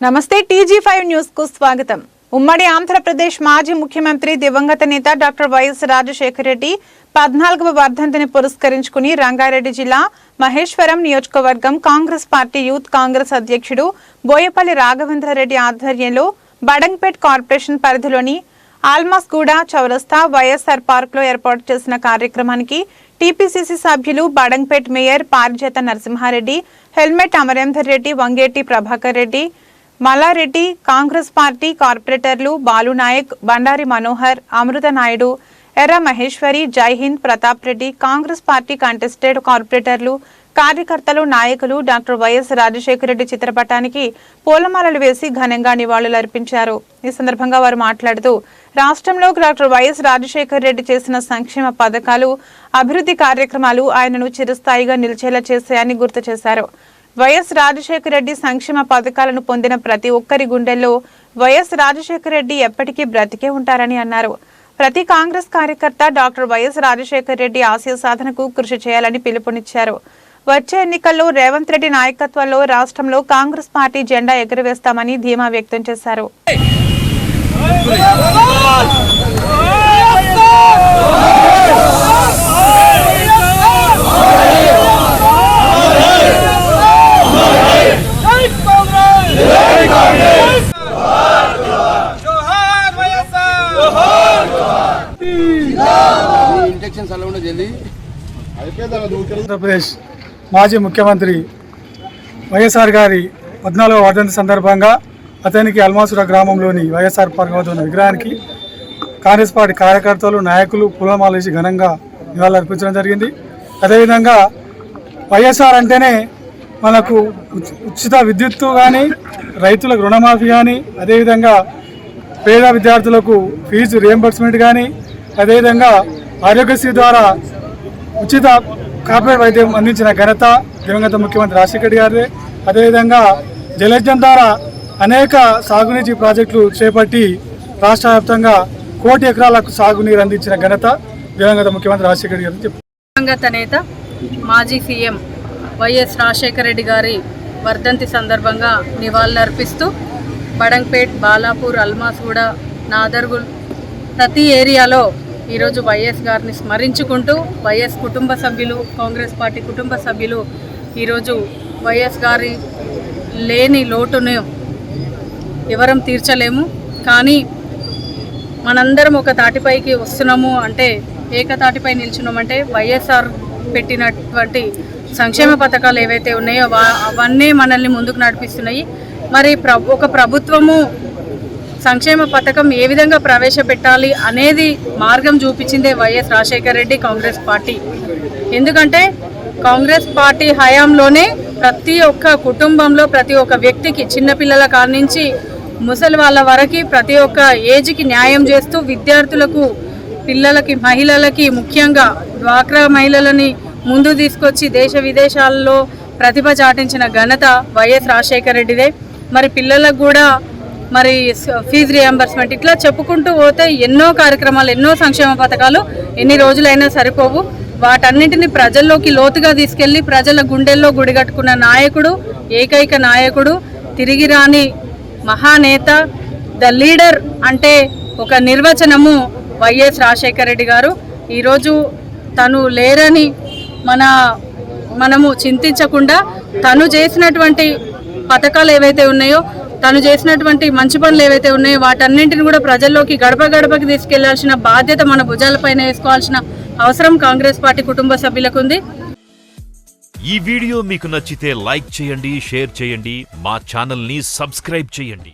నమస్తే TG five న్యూస్కు స్వాగతం. ఉమ్మడి ఆంధ్రప్రదేశ్ మాజీ ముఖ్యమంత్రి దివంగత నేత డాక్టర్ వైఎస్ రాజశేఖర రెడ్డి పద్నాలుగవ వర్ధంతిని పురస్కరించుకుని రంగారెడ్డి జిల్లా మహేశ్వరం నియోజకవర్గం కాంగ్రెస్ పార్టీ యూత్ కాంగ్రెస్ అధ్యక్షుడు బోయపల్లి రాఘవేంద్రరెడ్డి ఆధ్వర్యంలో బడంగ్పేట్ కార్పొరేషన్ పరిధిలోని ఆల్మాస్గూడ చౌరస్తా వైఎస్ఆర్ పార్క్లో ఏర్పాటు చేసిన కార్యక్రమానికి టీపీసీసీ సభ్యులు Badangpet mayor Parijatha Narasimha Reddy helmet Amarender Reddy Vangeti Prabhakar Reddy Malla Reddy Congress party కార్పొరేటర్లు బాలునాయక్ బండారి మనోహర్ అమృత నాయుడు ఎర్ర మహేశ్వరి జైహింద్ ప్రతాప్ రెడ్డి కాంగ్రెస్ పార్టీ కంటెస్టెడ్ కార్పొరేటర్లు కార్యకర్తలు నాయకులు డాక్టర్ వైఎస్ రాజశేఖర రెడ్డి చిత్రపటానికి పూలమాలలు వేసి ఘనంగా నివాళులర్పించారు ఈ సందర్భంగా వారు మాట్లాడుతూ రాష్ట్రంలో డాక్టర్ వైఎస్ రాజశేఖర రెడ్డి చేసిన సంక్షేమ పథకాలు అభివృద్ధి కార్యక్రమాలు ఆయనను చిరస్థాయిగా నిలిచేలా చేశాయని గుర్తు చేశారు. వైఎస్ రాజశేఖర రెడ్డి సంక్షేమ పథకాలను పొందిన ప్రతి ఒక్కరి గుండెల్లో వైఎస్ రాజశేఖర రెడ్డి ఎప్పటికీ బ్రతికే ఉంటారని అన్నారు. ప్రతి కాంగ్రెస్ కార్యకర్త డాక్టర్ వైఎస్ రాజశేఖర రెడ్డి ఆశయ సాధనకు కృషి చేయాలని పిలుపునిచ్చారు. వచ్చే ఎన్నికల్లో రేవంత్ రెడ్డి నాయకత్వంలో రాష్ట్రంలో కాంగ్రెస్ పార్టీ జెండా ఎగురవేస్తామని ధీమా వ్యక్తం చేశారు. ఆంధ్రప్రదేశ్ మాజీ ముఖ్యమంత్రి వైఎస్ఆర్ గారి పద్నాలుగవ వర్ధంతి సందర్భంగా అతనికి అల్మాసుర గ్రామంలోని వైఎస్ఆర్ పార్క్ వద్ద ఉన్న విగ్రహానికి కాంగ్రెస్ పార్టీ కార్యకర్తలు నాయకులు పూలమాల వేసి ఘనంగా నివాళులర్పించడం జరిగింది. అదేవిధంగా వైఎస్ఆర్ అంటేనే మనకు ఉచిత విద్యుత్తు కానీ రైతులకు రుణమాఫీ కానీ అదేవిధంగా పేద విద్యార్థులకు ఫీజు రియంబర్స్మెంట్ కానీ అదేవిధంగా ఆరోగ్యశ్రీ ద్వారా ఉచిత కార్పొరేట్ వైద్యం అందించిన ఘనత దివంగత ముఖ్యమంత్రి రాజశేఖర్ గారిదే. అదేవిధంగా జలయజ్ఞం ద్వారా అనేక సాగునీటి ప్రాజెక్టులు చేపట్టి రాష్ట్ర వ్యాప్తంగా కోటి ఎకరాలకు సాగునీరు అందించిన ఘనత దివంగత ముఖ్యమంత్రి రాజశేఖర్ గారు దివంగత నేత మాజీ సీఎం వైఎస్ రాజశేఖర రెడ్డి గారి వర్ధంతి సందర్భంగా నివాళులర్పిస్తూ బడంగ్పేట్ బాలాపూర్ అల్మాస్గూడ నాదర్గుల్ ప్రతి ఏరియాలో ఈరోజు వైఎస్ గారిని స్మరించుకుంటూ వైఎస్ కుటుంబ సభ్యులు కాంగ్రెస్ పార్టీ కుటుంబ సభ్యులు ఈరోజు వైఎస్ గారి లేని లోటును ఎవరం తీర్చలేము. కానీ మనందరం ఒక తాటిపైకి వస్తున్నాము అంటే ఏకతాటిపై నిల్చున్నామంటే వైఎస్ఆర్ పెట్టినటువంటి సంక్షేమ పథకాలు ఏవైతే ఉన్నాయో వా- అవన్నీ మనల్ని ముందుకు నడిపిస్తున్నాయి. మరి ప్ర ఒక ప్రభుత్వము సంక్షేమ పథకం ఏ విధంగా ప్రవేశపెట్టాలి అనేది మార్గం చూపించిందే వైఎస్ రాజశేఖర రెడ్డి కాంగ్రెస్ పార్టీ. ఎందుకంటే కాంగ్రెస్ పార్టీ హయాంలోనే ప్రతి ఒక్క కుటుంబంలో ప్రతి ఒక్క వ్యక్తికి చిన్నపిల్లల కాడి నుంచి ముసలి వాళ్ళ వరకు ప్రతి ఒక్క ఏజ్కి న్యాయం చేస్తూ విద్యార్థులకు పిల్లలకి మహిళలకి ముఖ్యంగా డ్వాక్రా మహిళలని ముందు తీసుకొచ్చి దేశ విదేశాల్లో ప్రతిభ చాటించిన ఘనత వైఎస్ రాజశేఖర రెడ్డిదే. మరి పిల్లలకు కూడా మరి ఫీజు రియంబర్స్మెంట్ ఇట్లా చెప్పుకుంటూ పోతే ఎన్నో కార్యక్రమాలు ఎన్నో సంక్షేమ పథకాలు ఎన్ని రోజులైనా సరిపోవు. వాటన్నిటిని ప్రజల్లోకి లోతుగా తీసుకెళ్ళి ప్రజల గుండెల్లో గుడిగట్టుకున్న నాయకుడు ఏకైక నాయకుడు తిరిగి రాని మహానేత ద లీడర్ అంటే ఒక నిర్వచనము వైఎస్ రాజశేఖర రెడ్డి గారు. ఈరోజు తను లేరని మన మనము చింతించకుండా తను చేసినటువంటి పథకాలు ఏవైతే ఉన్నాయో తను చేసినటువంటి మంచి పనులు ఏవైతే ఉన్నాయో వాటన్నింటిని కూడా ప్రజల్లోకి గడప గడపకి తీసుకెళ్ళాల్సిన బాధ్యత మన భుజాలపైన వేసుకోవాల్సిన అవసరం కాంగ్రెస్ పార్టీ కుటుంబ సభ్యులకు ఉంది ఈ వీడియో మీకు నచ్చితే లైక్ చేయండి షేర్ చేయండి మా ఛానల్ని సబ్స్క్రైబ్ చేయండి.